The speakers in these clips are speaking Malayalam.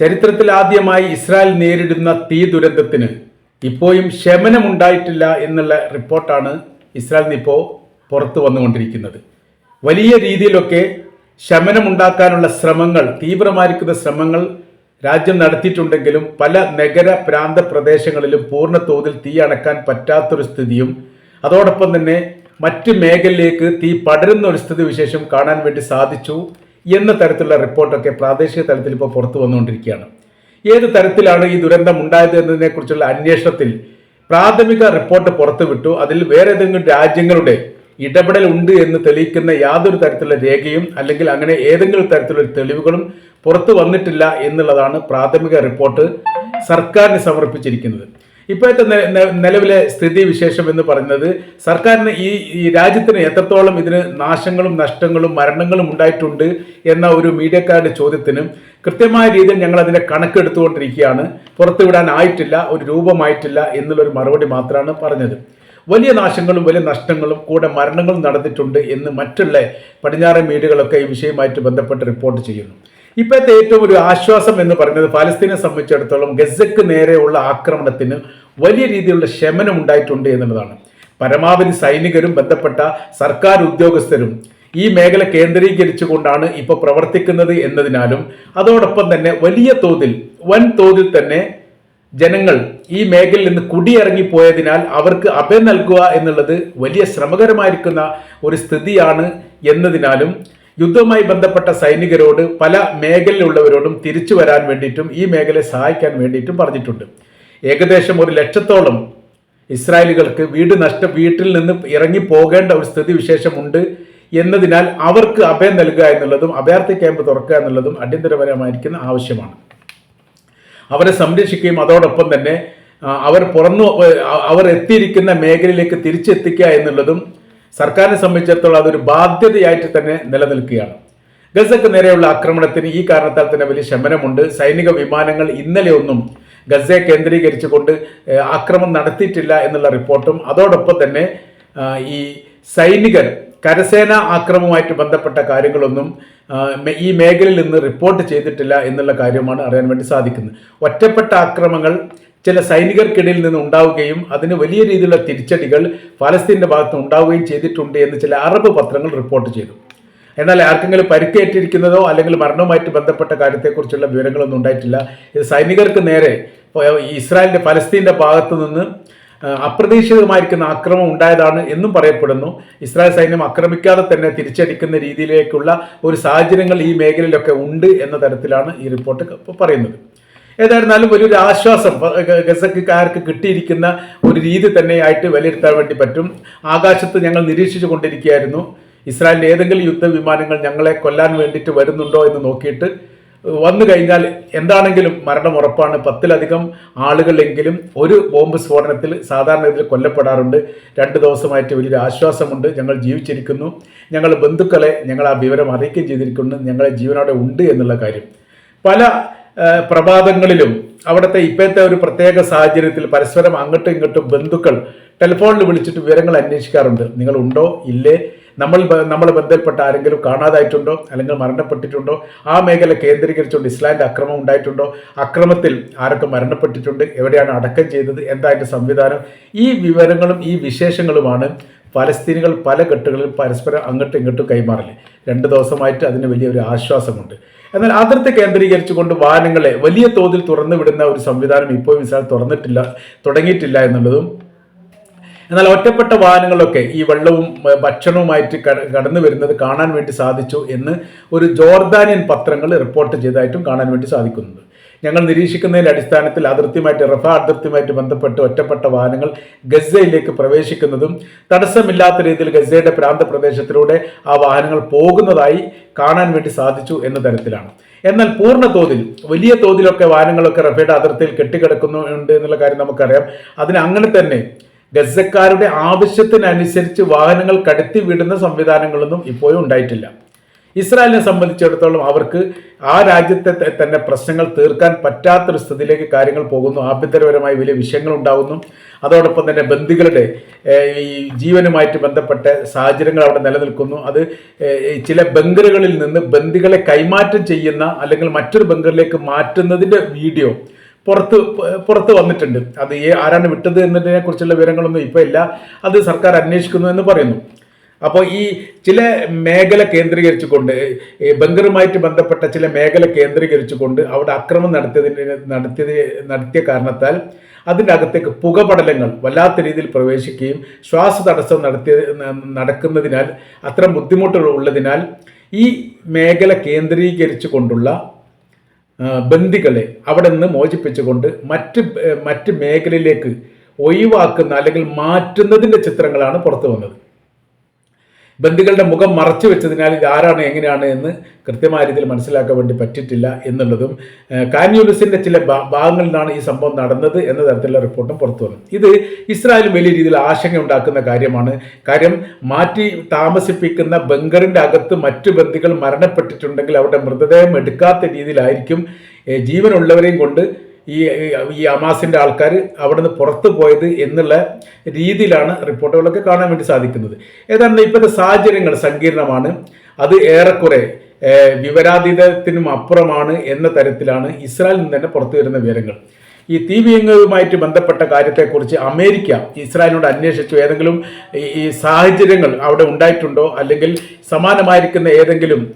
ചരിത്രത്തിൽ ആദ്യമായി ഇസ്രായേൽ നേരിടുന്ന തീ ദുരന്തത്തിന് ഇപ്പോഴും ശമനമുണ്ടായിട്ടില്ല എന്നുള്ള റിപ്പോർട്ടാണ് ഇസ്രായേലിന് ഇപ്പോൾ പുറത്തു വന്നുകൊണ്ടിരിക്കുന്നത്. വലിയ രീതിയിലൊക്കെ ശമനമുണ്ടാക്കാനുള്ള ശ്രമങ്ങൾ തീവ്രമായിരിക്കുന്ന ശ്രമങ്ങൾ രാജ്യം നടത്തിയിട്ടുണ്ടെങ്കിലും പല നഗര പ്രാന്ത പ്രദേശങ്ങളിലും പൂർണ തോതിൽ തീ അണക്കാൻ പറ്റാത്തൊരു സ്ഥിതിയും അതോടൊപ്പം തന്നെ മറ്റ് മേഖലയിലേക്ക് തീ പടരുന്ന ഒരു സ്ഥിതി വിശേഷം കാണാൻ വേണ്ടി സാധിച്ചു. എന്ന തരത്തിലുള്ള റിപ്പോർട്ടൊക്കെ പ്രാദേശിക തലത്തിൽ ഇപ്പോൾ പുറത്തു വന്നുകൊണ്ടിരിക്കുകയാണ്. ഏത് തരത്തിലാണ് ഈ ദുരന്തം ഉണ്ടായത് എന്നതിനെക്കുറിച്ചുള്ള അന്വേഷണത്തിൽ പ്രാഥമിക റിപ്പോർട്ട് പുറത്തുവിട്ടു. അതിൽ വേറെ ഏതെങ്കിലും രാജ്യങ്ങളുടെ ഇടപെടൽ ഉണ്ട് എന്ന് തെളിയിക്കുന്ന യാതൊരു തരത്തിലുള്ള രേഖയും അല്ലെങ്കിൽ അങ്ങനെ ഏതെങ്കിലും തരത്തിലുള്ള തെളിവുകളും പുറത്തു വന്നിട്ടില്ല എന്നുള്ളതാണ് പ്രാഥമിക റിപ്പോർട്ട് സർക്കാരിന് സമർപ്പിച്ചിരിക്കുന്നത്. ഇപ്പോഴത്തെ നിലവിലെ സ്ഥിതി വിശേഷം എന്ന് പറയുന്നത് സർക്കാരിന് ഈ ഈ രാജ്യത്തിന് എത്രത്തോളം ഇതിന് നാശങ്ങളും നഷ്ടങ്ങളും മരണങ്ങളും ഉണ്ടായിട്ടുണ്ട് എന്ന ഒരു മീഡിയക്കാരുടെ ചോദ്യത്തിനും കൃത്യമായ രീതിയിൽ ഞങ്ങൾ അതിന്റെ കണക്കെടുത്തുകൊണ്ടിരിക്കുകയാണ്. പുറത്തുവിടാൻ ആയിട്ടില്ല ഒരു രൂപമായിട്ടില്ല എന്നുള്ളൊരു മറുപടി മാത്രമാണ് പറഞ്ഞത്. വലിയ നാശങ്ങളും വലിയ നഷ്ടങ്ങളും കൂടെ മരണങ്ങളും നടന്നിട്ടുണ്ട് എന്ന് മറ്റുള്ള പടിഞ്ഞാറൻ മീഡിയകളൊക്കെ ഈ വിഷയമായിട്ട് ബന്ധപ്പെട്ട് റിപ്പോർട്ട് ചെയ്യുന്നു. ഇപ്പോഴത്തെ ഏറ്റവും ഒരു ആശ്വാസം എന്ന് പറയുന്നത് ഫലസ്തീനെ സംബന്ധിച്ചിടത്തോളം ഗസക്ക് നേരെയുള്ള ആക്രമണത്തിന് വലിയ രീതിയിലുള്ള ശമനം ഉണ്ടായിട്ടുണ്ട് എന്നുള്ളതാണ്. പരമാവധി സൈനികരും ബന്ധപ്പെട്ട സർക്കാർ ഉദ്യോഗസ്ഥരും ഈ മേഖല കേന്ദ്രീകരിച്ചുകൊണ്ടാണ് ഇപ്പോൾ പ്രവർത്തിക്കുന്നത് എന്നതിനാലും അതോടൊപ്പം തന്നെ വലിയ തോതിൽ വൻ തോതിൽ തന്നെ ജനങ്ങൾ ഈ മേഖലയിൽ നിന്ന് കുടിയിറങ്ങിപ്പോയതിനാൽ അവർക്ക് അഭയം നൽകുക എന്നുള്ളത് വലിയ ശ്രമകരമായിരിക്കുന്ന ഒരു സ്ഥിതിയാണ് എന്നതിനാലും യുദ്ധവുമായി ബന്ധപ്പെട്ട സൈനികരോട് പല മേഖലയിലുള്ളവരോടും തിരിച്ചു വരാൻ വേണ്ടിയിട്ടും ഈ മേഖലയെ സഹായിക്കാൻ വേണ്ടിയിട്ടും പറഞ്ഞിട്ടുണ്ട്. ഏകദേശം ഒരു ലക്ഷത്തോളം ഇസ്രായേലുകൾക്ക് വീട് നഷ്ട വീട്ടിൽ നിന്ന് ഇറങ്ങി പോകേണ്ട ഒരു സ്ഥിതി വിശേഷമുണ്ട് എന്നതിനാൽ അവർക്ക് അഭയം നൽകുക എന്നുള്ളതും അഭയാർത്ഥി ക്യാമ്പ് തുറക്കുക എന്നുള്ളതും അടിയന്തരപരമായിരിക്കുന്ന ആവശ്യമാണ്. അവരെ സംരക്ഷിക്കുകയും അതോടൊപ്പം തന്നെ അവർ പുറന്നു അവർ എത്തിയിരിക്കുന്ന മേഖലയിലേക്ക് തിരിച്ചെത്തിക്കുക എന്നുള്ളതും സർക്കാരിനെ സംബന്ധിച്ചിടത്തോളം അതൊരു ബാധ്യതയായിട്ട് തന്നെ നിലനിൽക്കുകയാണ്. ഗസക്ക് നേരെയുള്ള ആക്രമണത്തിന് ഈ കാരണത്താൽ തന്നെ വലിയ ശമനമുണ്ട്. സൈനിക വിമാനങ്ങൾ ഇന്നലെ ഒന്നും ഗസയെ കേന്ദ്രീകരിച്ചുകൊണ്ട് ആക്രമണം നടത്തിയിട്ടില്ല എന്നുള്ള റിപ്പോർട്ടും അതോടൊപ്പം തന്നെ ഈ സൈനികർ കരസേന ആക്രമവുമായിട്ട് ബന്ധപ്പെട്ട കാര്യങ്ങളൊന്നും ഈ മേഖലയിൽ നിന്ന് റിപ്പോർട്ട് ചെയ്തിട്ടില്ല എന്നുള്ള കാര്യമാണ് അറിയാൻ വേണ്ടി സാധിക്കുന്നത്. ഒറ്റപ്പെട്ട ആക്രമണങ്ങൾ ചില സൈനികർക്കിടയിൽ നിന്ന് ഉണ്ടാവുകയും അതിന് വലിയ രീതിയിലുള്ള തിരിച്ചടികൾ ഫലസ്തീന്റെ ഭാഗത്ത് ഉണ്ടാവുകയും ചെയ്തിട്ടുണ്ട് എന്ന് ചില അറബ് പത്രങ്ങൾ റിപ്പോർട്ട് ചെയ്തു. എന്നാൽ ആർക്കെങ്കിലും പരിക്കേറ്റിരിക്കുന്നതോ അല്ലെങ്കിൽ മരണവുമായിട്ട് ബന്ധപ്പെട്ട കാര്യത്തെക്കുറിച്ചുള്ള വിവരങ്ങളൊന്നും ഉണ്ടായിട്ടില്ല. ഇത് സൈനികർക്ക് നേരെ ഇസ്രായേലിന്റെ ഫലസ്തീന്റെ ഭാഗത്തു നിന്ന് അപ്രതീക്ഷിതമായിരിക്കുന്ന ആക്രമം ഉണ്ടായതാണ് എന്നും പറയപ്പെടുന്നു. ഇസ്രായേൽ സൈന്യം ആക്രമിക്കാതെ തന്നെ തിരിച്ചടിക്കുന്ന രീതിയിലേക്കുള്ള ഒരു സാഹചര്യങ്ങൾ ഈ മേഖലയിലൊക്കെ ഉണ്ട് എന്ന തരത്തിലാണ് ഈ റിപ്പോർട്ട് പറയുന്നത്. ഏതായിരുന്നാലും ഒരു ആശ്വാസം ഗസക്കാർക്ക് കിട്ടിയിരിക്കുന്ന ഒരു രീതി തന്നെയായിട്ട് വിലയിരുത്താൻ വേണ്ടി പറ്റും. ആകാശത്ത് ഞങ്ങൾ നിരീക്ഷിച്ചു കൊണ്ടിരിക്കുകയായിരുന്നു. ഇസ്രായേലിന്റെ ഏതെങ്കിലും യുദ്ധവിമാനങ്ങൾ ഞങ്ങളെ കൊല്ലാൻ വേണ്ടിയിട്ട് വരുന്നുണ്ടോ എന്ന് നോക്കിയിട്ട് വന്നു കഴിഞ്ഞാൽ എന്താണെങ്കിലും മരണം ഉറപ്പാണ്. പത്തിലധികം ആളുകളെങ്കിലും ഒരു ബോംബ് സ്ഫോടനത്തിൽ സാധാരണ ഇതിൽ കൊല്ലപ്പെടാറുണ്ട്. രണ്ട് ദിവസമായിട്ട് വലിയൊരു ആശ്വാസമുണ്ട്. ഞങ്ങൾ ജീവിച്ചിരിക്കുന്നു. ഞങ്ങൾ ബന്ധുക്കളെ ഞങ്ങൾ ആ വിവരം അറിയിക്കുകയും ചെയ്തിരിക്കുന്നു. ഞങ്ങളെ ജീവനോടെ ഉണ്ട് എന്നുള്ള കാര്യം. പല പ്രഭാതങ്ങളിലും അവിടുത്തെ ഇപ്പോഴത്തെ ഒരു പ്രത്യേക സാഹചര്യത്തിൽ പരസ്പരം അങ്ങോട്ടും ഇങ്ങോട്ടും ബന്ധുക്കൾ ടെലിഫോണിൽ വിളിച്ചിട്ട് വിവരങ്ങൾ അന്വേഷിക്കാറുണ്ട്. നിങ്ങൾ ഉണ്ടോ? ഇല്ലേ? നമ്മൾ നമ്മൾ ബന്ധപ്പെട്ട ആരെങ്കിലും കാണാതായിട്ടുണ്ടോ? അല്ലെങ്കിൽ മരണപ്പെട്ടിട്ടുണ്ടോ? ആ മേഖല കേന്ദ്രീകരിച്ചുകൊണ്ട് ഇസ്ലാമിന്റെ അക്രമം ഉണ്ടായിട്ടുണ്ടോ? അക്രമത്തിൽ ആരൊക്കെ മരണപ്പെട്ടിട്ടുണ്ട്? എവിടെയാണ് അടക്കം ചെയ്തത്? എന്തായിട്ട് സംവിധാനം? ഈ വിവരങ്ങളും ഈ വിശേഷങ്ങളുമാണ് പലസ്തീനികൾ പല ഘട്ടങ്ങളിൽ പരസ്പരം അങ്ങോട്ടും ഇങ്ങോട്ടും കൈമാറൽ. രണ്ട് ദിവസമായിട്ട് അതിന് വലിയൊരു ആശ്വാസമുണ്ട്. എന്നാൽ അതിർത്തി കേന്ദ്രീകരിച്ചുകൊണ്ട് വാഹനങ്ങളെ വലിയ തോതിൽ തുറന്നു വിടുന്ന ഒരു സംവിധാനം ഇപ്പോഴും ഇസ്രായേൽ തുറന്നിട്ടില്ല തുടങ്ങിയിട്ടില്ല എന്നുള്ളതും. എന്നാൽ ഒറ്റപ്പെട്ട വാഹനങ്ങളൊക്കെ ഈ വെള്ളവും ഭക്ഷണവുമായിട്ട് കടന്നു വരുന്നത് കാണാൻ വേണ്ടി സാധിച്ചു എന്ന് ഒരു ജോർദാനിയൻ പത്രങ്ങൾ റിപ്പോർട്ട് ചെയ്തതായിട്ടും കാണാൻ വേണ്ടി സാധിക്കുന്നുണ്ട്. ഞങ്ങൾ നിരീക്ഷിക്കുന്നതിന്റെ അടിസ്ഥാനത്തിൽ അതിർത്തിയുമായിട്ട് റഫ അതിർത്തിയുമായിട്ട് ബന്ധപ്പെട്ട് ഒറ്റപ്പെട്ട വാഹനങ്ങൾ ഗസയിലേക്ക് പ്രവേശിക്കുന്നതും തടസ്സമില്ലാത്ത രീതിയിൽ ഗസയുടെ പ്രാന്ത പ്രദേശത്തിലൂടെ ആ വാഹനങ്ങൾ പോകുന്നതായി കാണാൻ വേണ്ടി സാധിച്ചു എന്ന തരത്തിലാണ്. എന്നാൽ പൂർണ തോതിൽ വലിയ തോതിലൊക്കെ വാഹനങ്ങളൊക്കെ റഫയുടെ അതിർത്തിയിൽ കെട്ടിക്കിടക്കുന്നുണ്ട് എന്നുള്ള കാര്യം നമുക്കറിയാം. അതിന് അങ്ങനെ തന്നെ ഗസക്കാരുടെ ആവശ്യത്തിനനുസരിച്ച് വാഹനങ്ങൾ കടത്തി വിടുന്ന സംവിധാനങ്ങളൊന്നും ഇപ്പോഴും ഉണ്ടായിട്ടില്ല. ഇസ്രായേലിനെ സംബന്ധിച്ചിടത്തോളം അവർക്ക് ആ രാജ്യത്തെ തന്നെ പ്രശ്നങ്ങൾ തീർക്കാൻ പറ്റാത്തൊരു സ്ഥിതിയിലേക്ക് കാര്യങ്ങൾ പോകുന്നു. ആഭ്യന്തരപരമായി വലിയ വിഷയങ്ങൾ ഉണ്ടാകുന്നു അതോടൊപ്പം തന്നെ ബന്ദികളുടെ ഈ ജീവനുമായിട്ട് ബന്ധപ്പെട്ട സാഹചര്യങ്ങൾ അവിടെ നിലനിൽക്കുന്നു. അത് ചില ബങ്കറുകളിൽ നിന്ന് ബന്ദികളെ കൈമാറ്റം ചെയ്യുന്ന അല്ലെങ്കിൽ മറ്റൊരു ബങ്കറിലേക്ക് മാറ്റുന്നതിന്റെ വീഡിയോ പുറത്ത് പുറത്ത് വന്നിട്ടുണ്ട്. അത് ആരാണ് വിട്ടത് എന്നതിനെ കുറിച്ചുള്ള വിവരങ്ങളൊന്നും ഇപ്പോൾ ഇല്ല. അത് സർക്കാർ അന്വേഷിക്കുന്നു എന്ന് പറയുന്നു. അപ്പോൾ ഈ ചില മേഖല കേന്ദ്രീകരിച്ചുകൊണ്ട് ബംഗറുമായിട്ട് ബന്ധപ്പെട്ട ചില മേഖല കേന്ദ്രീകരിച്ചുകൊണ്ട് അവിടെ അക്രമം നടത്തിയതിന് നടത്തിയത് നടത്തിയ കാരണത്താൽ അതിന്റെ അകത്തേക്ക് പുകപടലങ്ങൾ വല്ലാത്ത രീതിയിൽ പ്രവേശിക്കുകയും ശ്വാസ തടസ്സം നടത്തിയ നടക്കുന്നതിനാൽ അത്ര ബുദ്ധിമുട്ടുകൾ ഉള്ളതിനാൽ ഈ മേഖല കേന്ദ്രീകരിച്ചു കൊണ്ടുള്ള ബന്ദികളെ അവിടെ നിന്ന് മോചിപ്പിച്ചുകൊണ്ട് മറ്റ് മറ്റ് മേഖലയിലേക്ക് ഒഴിവാക്കുന്ന അല്ലെങ്കിൽ മാറ്റുന്നതിന്റെ ചിത്രങ്ങളാണ് പുറത്തു വന്നത്. ബന്ദികളുടെ മുഖം മറച്ചു വെച്ചതിനാൽ ഇതാരാണ് എങ്ങനെയാണ് എന്ന് കൃത്യമായ രീതിയിൽ മനസ്സിലാക്കാൻ വേണ്ടി പറ്റിയിട്ടില്ല എന്നുള്ളതും കാന്യൂലിസിന്റെ ചില ഭാഗങ്ങളിൽ ഈ സംഭവം നടന്നത് എന്ന തരത്തിലുള്ള റിപ്പോർട്ടും പുറത്തു വന്നു. ഇത് ഇസ്രായേൽ വലിയ രീതിയിൽ ആശങ്ക ഉണ്ടാക്കുന്ന കാര്യമാണ്. കാര്യം മാറ്റി താമസിപ്പിക്കുന്ന ബങ്കറിന്റെ അകത്ത് മറ്റു ബന്ധുക്കൾ മരണപ്പെട്ടിട്ടുണ്ടെങ്കിൽ അവരുടെ മൃതദേഹം എടുക്കാത്ത രീതിയിലായിരിക്കും ജീവനുള്ളവരെയും കൊണ്ട് ഈ ഈ അമാസിന്റെ ആൾക്കാർ അവിടെ നിന്ന് പുറത്തു പോയത് എന്നുള്ള രീതിയിലാണ് റിപ്പോർട്ടുകളൊക്കെ കാണാൻ വേണ്ടി സാധിക്കുന്നത്. ഏതാണ്ട് ഇപ്പോഴത്തെ സാഹചര്യങ്ങൾ സങ്കീർണമാണ്. അത് ഏറെക്കുറെ വിവരാതീതത്തിനും അപ്പുറമാണ് എന്ന തരത്തിലാണ് ഇസ്രായേലിൽ നിന്ന് തന്നെ പുറത്തു വരുന്ന വിവരങ്ങൾ. ഈ തീവ്യങ്ങളുമായിട്ട് ബന്ധപ്പെട്ട കാര്യത്തെക്കുറിച്ച് അമേരിക്ക ഇസ്രായേലിനോട് അന്വേഷിച്ചു ഏതെങ്കിലും ഈ- സാഹചര്യങ്ങൾ അവിടെ ഉണ്ടായിട്ടുണ്ടോ? അല്ലെങ്കിൽ സമാനമായിരിക്കുന്ന ഏതെങ്കിലും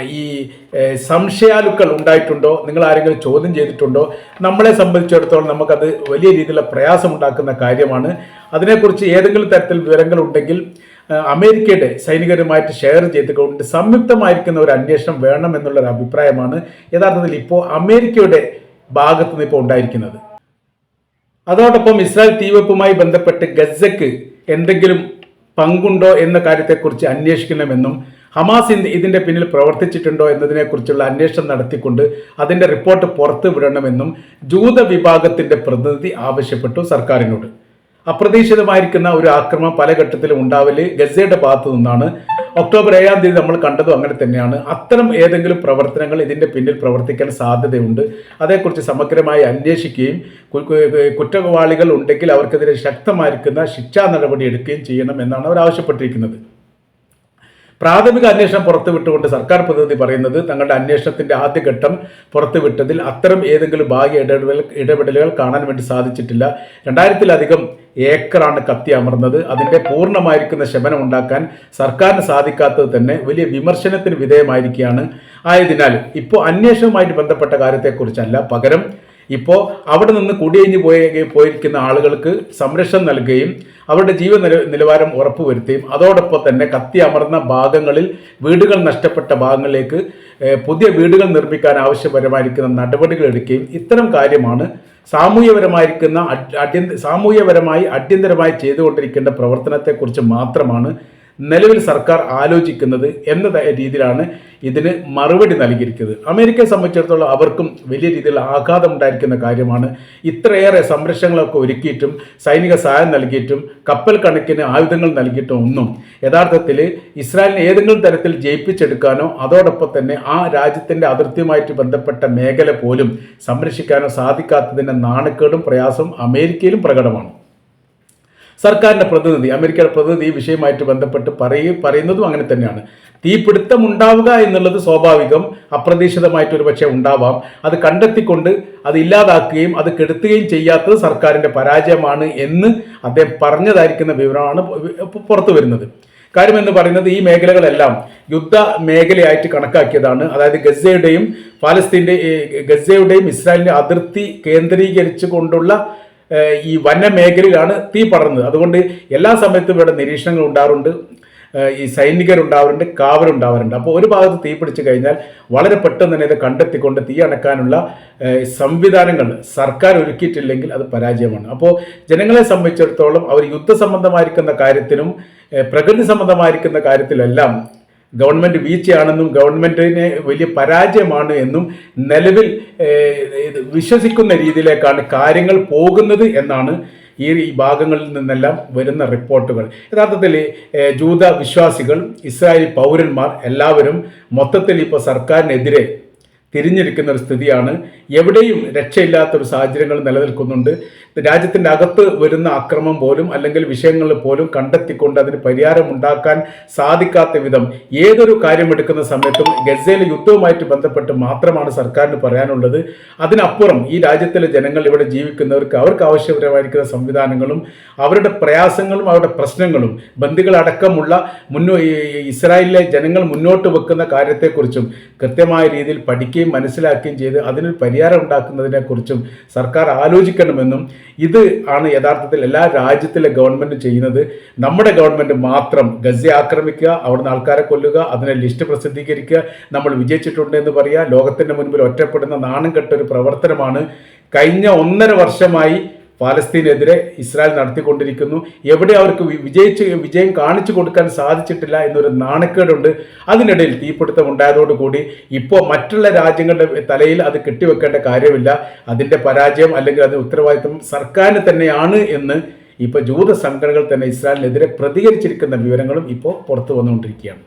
ഈ സംശയാലുക്കൾ ഉണ്ടായിട്ടുണ്ടോ? നിങ്ങൾ ആരെങ്കിലും ചോദ്യം ചെയ്തിട്ടുണ്ടോ? നമ്മളെ സംബന്ധിച്ചിടത്തോളം നമുക്കത് വലിയ രീതിയിലുള്ള പ്രയാസമുണ്ടാക്കുന്ന കാര്യമാണ്. അതിനെക്കുറിച്ച് ഏതെങ്കിലും തരത്തിൽ വിവരങ്ങൾ ഉണ്ടെങ്കിൽ അമേരിക്കയുടെ സൈനികരുമായിട്ട് ഷെയർ ചെയ്തുകൊണ്ട് സംയുക്തമായിരിക്കുന്ന ഒരു അന്വേഷണം വേണം എന്നുള്ളൊരു അഭിപ്രായമാണ് യഥാർത്ഥത്തിൽ ഇപ്പോൾ അമേരിക്കയുടെ ഭാഗത്ത് നിന്ന് ഇപ്പോൾ ഉണ്ടായിരിക്കുന്നത്. അതോടൊപ്പം ഇസ്രായേൽ തീവെപ്പുമായി ബന്ധപ്പെട്ട് ഗസയ്ക്ക് എന്തെങ്കിലും പങ്കുണ്ടോ എന്ന കാര്യത്തെക്കുറിച്ച് അന്വേഷിക്കണമെന്നും ഹമാസ് ഇതിന്റെ പിന്നിൽ പ്രവർത്തിച്ചിട്ടുണ്ടോ എന്നതിനെക്കുറിച്ചുള്ള അന്വേഷണം നടത്തിക്കൊണ്ട് അതിന്റെ റിപ്പോർട്ട് പുറത്തു വിടണമെന്നും ജൂത വിഭാഗത്തിന്റെ പ്രതിനിധി ആവശ്യപ്പെട്ടു സർക്കാരിനോട്. അപ്രതീക്ഷിതമായിരിക്കുന്ന ഒരു ആക്രമണം പല ഘട്ടത്തിലും ഉണ്ടാവൽ ഗസയുടെ ഭാഗത്തു നിന്നാണ്. ഒക്ടോബർ ഏഴാം തീയതി നമ്മൾ കണ്ടതും അങ്ങനെ തന്നെയാണ്. അത്തരം ഏതെങ്കിലും പ്രവർത്തനങ്ങൾ ഇതിന്റെ പിന്നിൽ പ്രവർത്തിക്കാൻ സാധ്യതയുണ്ട്. അതേക്കുറിച്ച് സമഗ്രമായി അന്വേഷിക്കുകയും കുറ്റവാളികൾ ഉണ്ടെങ്കിൽ അവർക്കെതിരെ ശക്തമായിരിക്കുന്ന ശിക്ഷാ നടപടി എടുക്കുകയും ചെയ്യണം എന്നാണ് അവർ ആവശ്യപ്പെട്ടിരിക്കുന്നത്. പ്രാഥമിക അന്വേഷണം പുറത്തുവിട്ടുകൊണ്ട് സർക്കാർ പ്രതിനിധി പറയുന്നത് തങ്ങളുടെ അന്വേഷണത്തിന്റെ ആദ്യഘട്ടം പുറത്തുവിട്ടതിൽ അത്തരം ഏതെങ്കിലും ഭാഗ്യ ഇടപെടലുകൾ കാണാൻ വേണ്ടി സാധിച്ചിട്ടില്ല. രണ്ടായിരത്തിലധികം ഏക്കറാണ് കത്തി അമർന്നത്. അതിന്റെ പൂർണമായിരിക്കുന്ന ശമനം ഉണ്ടാക്കാൻ സർക്കാരിന് സാധിക്കാത്തത് തന്നെ വലിയ വിമർശനത്തിന് വിധേയമായിരിക്കുകയാണ്. ആയതിനാൽ ഇപ്പോൾ അന്വേഷണവുമായിട്ട് ബന്ധപ്പെട്ട കാര്യത്തെക്കുറിച്ചല്ല. പകരം ഇപ്പോൾ അവിടെ നിന്ന് കുടിയഞ്ഞു പോയ പോയിരിക്കുന്ന ആളുകൾക്ക് സംരക്ഷണം നൽകുകയും അവരുടെ ജീവ നില നിലവാരം ഉറപ്പുവരുത്തുകയും അതോടൊപ്പം തന്നെ കത്തി അമർന്ന ഭാഗങ്ങളിൽ വീടുകൾ നഷ്ടപ്പെട്ട ഭാഗങ്ങളിലേക്ക് പുതിയ വീടുകൾ നിർമ്മിക്കാൻ ആവശ്യപരമായിരിക്കുന്ന നടപടികൾ എടുക്കുകയും ഇത്തരം കാര്യമാണ് സാമൂഹ്യപരമായിരിക്കുന്ന അടിയന്ത സാമൂഹ്യപരമായി അടിയന്തരമായി ചെയ്തുകൊണ്ടിരിക്കേണ്ട പ്രവർത്തനത്തെക്കുറിച്ച് മാത്രമാണ് നിലവിൽ സർക്കാർ ആലോചിക്കുന്നത് എന്ന രീതിയിലാണ് ഇതിന് മറുപടി നൽകിയിരിക്കുന്നത്. അമേരിക്കയെ സംബന്ധിച്ചിടത്തോളം അവർക്കും വലിയ രീതിയിൽ ആഘാതം ഉണ്ടായിരിക്കുന്ന കാര്യമാണ്. ഇത്രയേറെ സംരക്ഷണങ്ങളൊക്കെ ഒരുക്കിയിട്ടും സൈനിക സഹായം നൽകിയിട്ടും കപ്പൽ കണക്കിന് ആയുധങ്ങൾ നൽകിയിട്ടും ഒന്നും യഥാർത്ഥത്തിൽ ഇസ്രായേലിനെ ഏതെങ്കിലും തരത്തിൽ ജയിപ്പിച്ചെടുക്കാനോ അതോടൊപ്പം തന്നെ ആ രാജ്യത്തിന്റെ അതിർത്തിയുമായിട്ട് ബന്ധപ്പെട്ട മേഖല പോലും സംരക്ഷിക്കാനോ സാധിക്കാത്തതിന്റെ നാണക്കേടും പ്രയാസവും അമേരിക്കയിലും പ്രകടമാണ്. സർക്കാരിന്റെ പ്രതിനിധി അമേരിക്കയുടെ പ്രതിനിധി ഈ വിഷയമായിട്ട് ബന്ധപ്പെട്ട് പറയ പറയുന്നതും അങ്ങനെ തന്നെയാണ്. തീപിടുത്തം ഉണ്ടാവുക എന്നുള്ളത് സ്വാഭാവികം അപ്രതീക്ഷിതമായിട്ട് ഒരു പക്ഷേ ഉണ്ടാവാം. അത് കണ്ടെത്തിക്കൊണ്ട് അത് ഇല്ലാതാക്കുകയും അത് കെടുത്തുകയും ചെയ്യാത്തത് സർക്കാരിന്റെ പരാജയമാണ് എന്ന് അദ്ദേഹം പറഞ്ഞതായിരിക്കുന്ന വിവരമാണ് പുറത്തു വരുന്നത്. കാര്യമെന്ന് പറയുന്നത് ഈ മേഖലകളെല്ലാം യുദ്ധ മേഖലയായിട്ട് കണക്കാക്കിയതാണ്. അതായത് ഗസയുടെയും പാലസ്തീന്റെ ഗസയുടെയും ഇസ്രായേലിന്റെ അതിർത്തി കേന്ദ്രീകരിച്ചു കൊണ്ടുള്ള ഈ വനമേഖലയിലാണ് തീ പടർന്നത്. അതുകൊണ്ട് എല്ലാ സമയത്തും ഇവിടെ നിരീക്ഷണങ്ങൾ ഉണ്ടാറുണ്ട് ഈ സൈനികരുണ്ടാവാറുണ്ട് കാവലുണ്ടാവാറുണ്ട്. അപ്പോൾ ഒരു ഭാഗത്ത് തീ പിടിച്ചു കഴിഞ്ഞാൽ വളരെ പെട്ടെന്ന് തന്നെ ഇത് കണ്ടെത്തിക്കൊണ്ട് തീ അണക്കാനുള്ള സംവിധാനങ്ങൾ സർക്കാർ ഒരുക്കിയിട്ടില്ലെങ്കിൽ അത് പരാജയമാണ്. അപ്പോൾ ജനങ്ങളെ സംബന്ധിച്ചിടത്തോളം അവർ യുദ്ധസംബന്ധമായിരിക്കുന്ന കാര്യത്തിനും പ്രകൃതി സംബന്ധമായിരിക്കുന്ന കാര്യത്തിലെല്ലാം ഗവൺമെന്റ് വീഴ്ചയാണെന്നും ഗവൺമെന്റിന് വലിയ പരാജയമാണ് എന്നും നിലവിൽ വിശ്വസിക്കുന്ന രീതിയിലേക്കാണ് കാര്യങ്ങൾ പോകുന്നത് എന്നാണ് ഈ ഈ ഭാഗങ്ങളിൽ നിന്നെല്ലാം വരുന്ന റിപ്പോർട്ടുകൾ. യഥാർത്ഥത്തിൽ ജൂത വിശ്വാസികൾ ഇസ്രായേലി പൗരന്മാർ എല്ലാവരും മൊത്തത്തിൽ ഇപ്പോൾ സർക്കാരിനെതിരെ തിരിഞ്ഞിരിക്കുന്ന ഒരു സ്ഥിതിയാണ്. എവിടെയും രക്ഷയില്ലാത്ത ഒരു സാഹചര്യങ്ങൾ നിലനിൽക്കുന്നുണ്ട്. രാജ്യത്തിന്റെ അകത്ത് വരുന്ന അക്രമം പോലും അല്ലെങ്കിൽ വിഷയങ്ങൾ പോലും കണ്ടെത്തിക്കൊണ്ട് അതിന് പരിഹാരം ഉണ്ടാക്കാൻ സാധിക്കാത്ത വിധം ഏതൊരു കാര്യം എടുക്കുന്ന സമയത്തും ഗസയിലെ യുദ്ധവുമായിട്ട് ബന്ധപ്പെട്ട് മാത്രമാണ് സർക്കാരിന് പറയാനുള്ളത്. അതിനപ്പുറം ഈ രാജ്യത്തിലെ ജനങ്ങൾ ഇവിടെ ജീവിക്കുന്നവർക്ക് അവർക്ക് ആവശ്യപരമായിരിക്കുന്ന സംവിധാനങ്ങളും അവരുടെ പ്രയാസങ്ങളും അവരുടെ പ്രശ്നങ്ങളും ബന്ധുക്കളടക്കമുള്ള മുന്നോ ഇസ്രായേലിലെ ജനങ്ങൾ മുന്നോട്ട് വെക്കുന്ന കാര്യത്തെക്കുറിച്ചും കൃത്യമായ രീതിയിൽ പഠിക്കുകയും മനസ്സിലാക്കുകയും ചെയ്ത് അതിനൊരു പരിഹാരം ഉണ്ടാക്കുന്നതിനെക്കുറിച്ചും സർക്കാർ ആലോചിക്കണമെന്നും ഇത് ആണ് യഥാർത്ഥത്തിൽ എല്ലാ രാജ്യത്തിലെ ഗവൺമെന്റ് ചെയ്യുന്നത്. നമ്മുടെ ഗവൺമെന്റ് മാത്രം ഗസയെ ആക്രമിക്കുക അവിടുന്ന് ആൾക്കാരെ കൊല്ലുക അതിനെ ലിസ്റ്റ് പ്രസിദ്ധീകരിക്കുക നമ്മൾ വിജയിച്ചിട്ടുണ്ട് എന്ന് പറയുക ലോകത്തിന്റെ മുൻപിൽ ഒറ്റപ്പെടുന്ന നാണം കെട്ട ഒരു പ്രവർത്തനമാണ്. കഴിഞ്ഞ ഒന്നര വർഷമായി പാലസ്തീനെതിരെ ഇസ്രായേൽ നടത്തിക്കൊണ്ടിരിക്കുന്നു. എവിടെ അവർക്ക് വിജയിച്ച് വിജയം കാണിച്ചു കൊടുക്കാൻ സാധിച്ചിട്ടില്ല എന്നൊരു നാണക്കേടുണ്ട്. അതിനിടയിൽ തീപിടുത്തം ഉണ്ടായതോടുകൂടി ഇപ്പോൾ മറ്റുള്ള രാജ്യങ്ങളുടെ തലയിൽ അത് കെട്ടിവെക്കേണ്ട കാര്യമില്ല. അതിന്റെ പരാജയം അല്ലെങ്കിൽ അതിന് ഉത്തരവാദിത്വം സർക്കാരിന് തന്നെയാണ് എന്ന് ഇപ്പോൾ ജൂത സംഘടനകൾ തന്നെ ഇസ്രായേലിനെതിരെ പ്രതികരിച്ചിരിക്കുന്ന വിവരങ്ങളും ഇപ്പോൾ പുറത്തു വന്നുകൊണ്ടിരിക്കുകയാണ്.